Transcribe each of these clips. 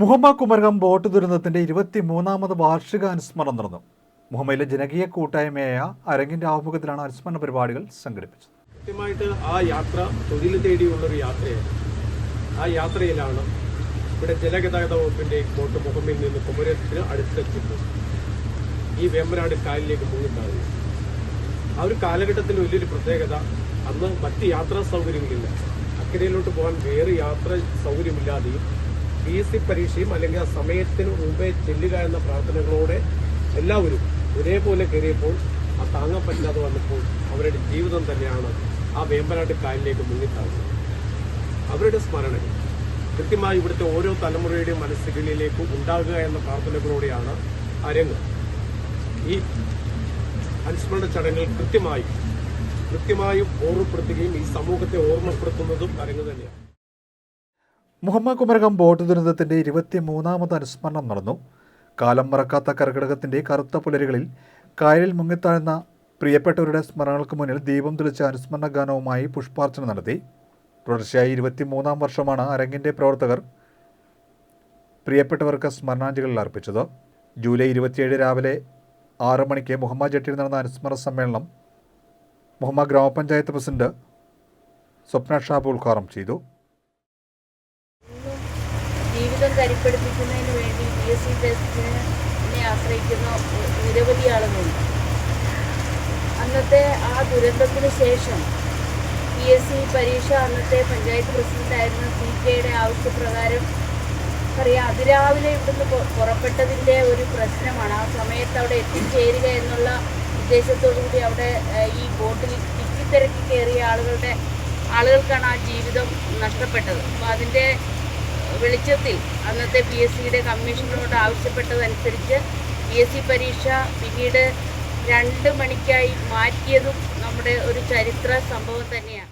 Muhamma Kumarakom boat ദുരന്തത്തിന്റെ ഇരുപത്തി മൂന്നാമത് വാർഷിക അനുസ്മരണം നടന്നു. മുഹമ്മയിലെ ജനകീയ കൂട്ടായ്മയായ അരങ്ങിന്റെ ആഭിമുഖ്യത്തിലാണ് അനുസ്മരണ പരിപാടികൾ സംഘടിപ്പിച്ചത്. കൃത്യമായിട്ട് ആ യാത്ര തൊഴിൽ തേടിയുള്ളൊരു യാത്രയാണ്. ആ യാത്രയിലാണ് ഇവിടെ ജലഗതാഗത വകുപ്പിന്റെ ബോട്ട് മുഹമ്മയിൽ നിന്ന് കുമരത്തിന് അടുത്തെത്തുന്നത് ഈ വേമ്പനാട് കായലിലേക്ക് പോയിട്ടുണ്ടായിരുന്നു ആ ഒരു കാലഘട്ടത്തിൽ വലിയൊരു പ്രത്യേകത അന്ന് മറ്റ് യാത്രാ സൗകര്യങ്ങളില്ല. അക്കരയിലോട്ട് പോകാൻ വേറെ യാത്ര സൗകര്യമില്ലാതെയും പി എസ് സി പരീക്ഷയും അല്ലെങ്കിൽ ആ സമയത്തിന് മുമ്പേ ചെല്ലുക എന്ന പ്രാർത്ഥനകളോടെ എല്ലാവരും ഒരേപോലെ കയറിയപ്പോൾ ആ താങ്ങാൻ പറ്റാതെ വന്നപ്പോൾ അവരുടെ ജീവിതം തന്നെയാണ് ആ വേമ്പനാട്ട് കായലിലേക്ക് മുങ്ങിത്താഴുന്നത്. അവരുടെ സ്മരണകൾ. കൃത്യമായി ഇവിടുത്തെ ഓരോ തലമുറയുടെയും മനസ്സുകളിലേക്ക് ഉണ്ടാകുക എന്ന പ്രാർത്ഥനകളോടെയാണ് അരങ്ങ് ഈ അനുസ്മരണ ചടങ്ങിൽ കൃത്യമായി കൃത്യമായും ഓർമ്മപ്പെടുത്തുകയും ഈ സമൂഹത്തെ ഓർമ്മപ്പെടുത്തുന്നതും അരങ്ങ് തന്നെയാണ്. മുഹമ്മ കുമരകം ബോട്ട് ദുരന്തത്തിന്റെ ഇരുപത്തി മൂന്നാമത് അനുസ്മരണം നടന്നു. കാലം മറക്കാത്ത കർക്കിടകത്തിന്റെ കറുത്ത പുലരികളിൽ കായലിൽ മുങ്ങിത്താഴ്ന്ന പ്രിയപ്പെട്ടവരുടെ സ്മരണകൾക്ക് മുന്നിൽ ദീപം തെളിച്ച അനുസ്മരണ ഗാനവുമായി പുഷ്പാർച്ചന നടത്തി. തുടർച്ചയായി ഇരുപത്തിമൂന്നാം വർഷമാണ് അരങ്ങിന്റെ പ്രവർത്തകർ പ്രിയപ്പെട്ടവർക്ക് സ്മരണാഞ്ജലികൾ അർപ്പിച്ചത്. ജൂലൈ ഇരുപത്തിയേഴ് രാവിലെ ആറ് മണിക്ക് മുഹമ്മദ് ജട്ടിയിൽ നടന്ന അനുസ്മരണ സമ്മേളനം മുഹമ്മദ് ഗ്രാമപഞ്ചായത്ത് പ്രസിഡന്റ് സ്വപ്ന ഷാബ് ഉദ്ഘാടനം ചെയ്തു ജീവിതം കരിപ്പെടുപ്പിക്കുന്നതിന് വേണ്ടി പി എസ് സി ടെസ്റ്റിനെ ആശ്രയിക്കുന്ന നിരവധി ആളുകളുണ്ട്. അന്നത്തെ ആ ദുരന്തത്തിന് ശേഷം പി എസ് സി പരീക്ഷ അന്നത്തെ പഞ്ചായത്ത് പ്രസിഡന്റായിരുന്ന സി കെയുടെ ആവശ്യപ്രകാരം പറയാം അതിരാവിലെ ഇവിടുന്ന് പുറപ്പെട്ടതിന്റെ ഒരു പ്രശ്നമാണ്. ആ സമയത്ത് അവിടെ എത്തിച്ചേരുക എന്നുള്ള ഉദ്ദേശത്തോടു കൂടി അവിടെ ഈ ബോട്ടിൽ തിക്കിത്തിരക്കി കയറിയ ആളുകളുടെ ആളുകൾക്കാണ് ആ ജീവിതം നഷ്ടപ്പെട്ടത്. അപ്പോൾ അതിന്റെ വെളിച്ചത്തിൽ അന്നത്തെ പി എസ് സിയുടെ കമ്മീഷനോട് ആവശ്യപ്പെട്ടതനുസരിച്ച് പി എസ് സി പരീക്ഷ പിന്നീട് രണ്ട് മണിക്കായി മാറ്റിയതും നമ്മുടെ ഒരു ചരിത്ര സംഭവം തന്നെയാണ്.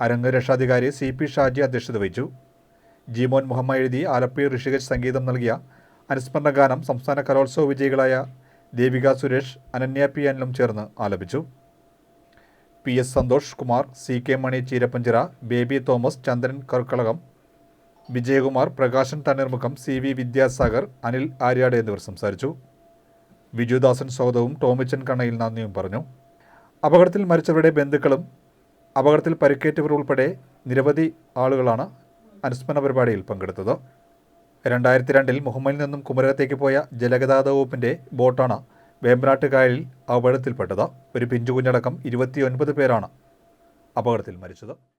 അരങ്ങ് രക്ഷാധികാരി സി പി ഷാജി അധ്യക്ഷത വഹിച്ചു. ജിമോൻ മുഹമ്മ എഴുതി ആലപ്പുഴ ഋഷികേശ് സംഗീതം നൽകിയ അനുസ്മരണ ഗാനം സംസ്ഥാന കലോത്സവ വിജയികളായ ദേവിക സുരേഷ് അനന്യ പി അനിലും ചേർന്ന് ആലപിച്ചു. P S Santhosh Kumar C K Mani Cheerappanchira Baby Thomas Chandran Karkkalakam Vijayakumar Prakashan Thanneermukham C V Vidyasagar Anil Aryad എന്നിവർ സംസാരിച്ചു. വിജുദാസൻ സ്വാഗതവും ടോമിച്ചൻ കണ്ണയിൽ നന്ദിയും പറഞ്ഞു. അപകടത്തിൽ മരിച്ചവരുടെ ബന്ധുക്കളും അപകടത്തിൽ പരിക്കേറ്റവർ ഉൾപ്പെടെ നിരവധി ആളുകളാണ് അനുസ്മരണ പരിപാടിയിൽ പങ്കെടുത്തത്. രണ്ടായിരത്തി രണ്ടിൽ മുഹമ്മയിൽ നിന്നും കുമരകത്തേക്ക് പോയ ജലഗതാഗത വകുപ്പിന്റെ ബോട്ടാണ് വേമ്പനാട്ട് കായലിൽ അപകടത്തിൽപ്പെട്ടത്. ഒരു പിഞ്ചുകുഞ്ഞടക്കം ഇരുപത്തിയൊൻപത് പേരാണ് അപകടത്തിൽ മരിച്ചത്.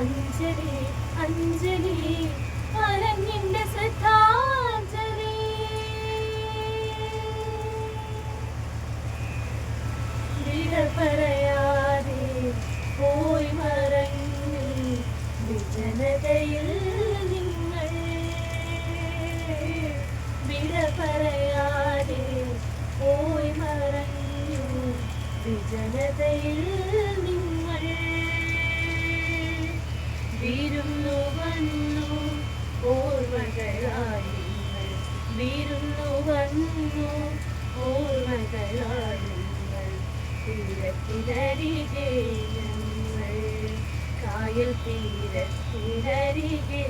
അഞ്ജലി അഞ്ജലി അരങ്ങിന്റെ ശ്രദ്ധാഞ്ജലി. വിട പറയാതെ പോയി മറഞ്ഞു വിജനതയിൽ നിങ്ങൾ. വിട പറയാതെ പോയി മറഞ്ഞു വിജനതയിൽ ഞങ്ങൾ കായൽ തീരത്തിനരികെ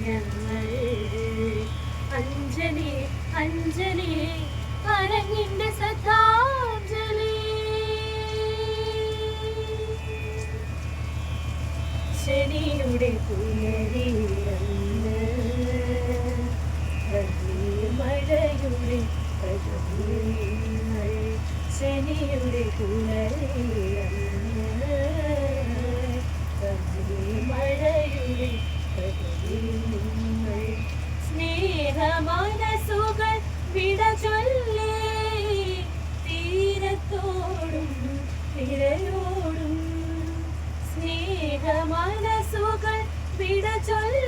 ഞങ്ങൾ അഞ്ജലി അഞ്ജലി അരങ്ങിന്റെ സദാഞ്ജലി ശനിയുടെ പുലരിയന്ന് മഴയുടെ ശനിയുടെ മഴയുടെ സ്നേഹമാനസുകൾ വിട ചൊല്ലി തീരത്തോടും തിരയോടും സ്നേഹമാനസുകൾ വിട ചൊല്ലി